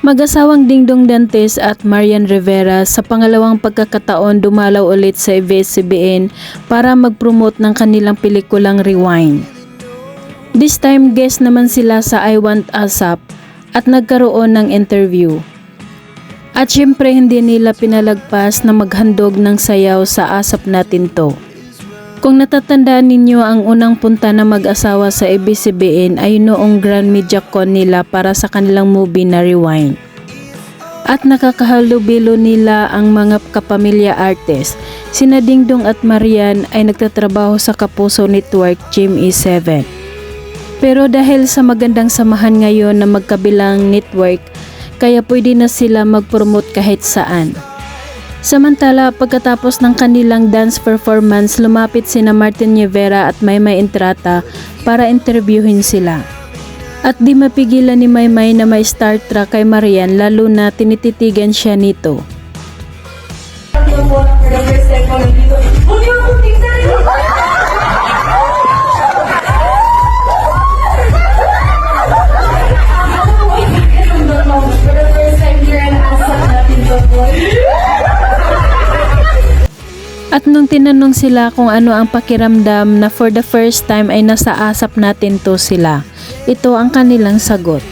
Mag-asawang Dingdong Dantes at Marian Rivera sa pangalawang pagkakataon dumalaw ulit sa ABS-CBN para mag-promote ng kanilang pelikulang Rewind. This time guest naman sila sa I Want ASAP at nagkaroon ng interview. At syempre hindi nila pinalagpas na maghandog ng sayaw sa ASAP natin to. Kung natatandaan ninyo ang unang punta na mag-asawa sa ABS-CBN ay noong Grand Media Con nila para sa kanilang movie na Rewind. At nakakahalubilo nila ang mga kapamilya artist. Sina Dingdong at Marian ay nagtatrabaho sa Kapuso Network Jim E7. Pero dahil sa magandang samahan ngayon na magkabilang network, kaya pwede na sila mag-promote kahit saan. Samantala, pagkatapos ng kanilang dance performance, lumapit sina Martin Rivera at Maymay Entrata para interviewin sila. At di mapigilan ni Maymay na may star track kay Marian lalo na tinititigan siya nito. At nung tinanong sila kung ano ang pakiramdam na for the first time ay nasa asap natin to sila, ito ang kanilang sagot.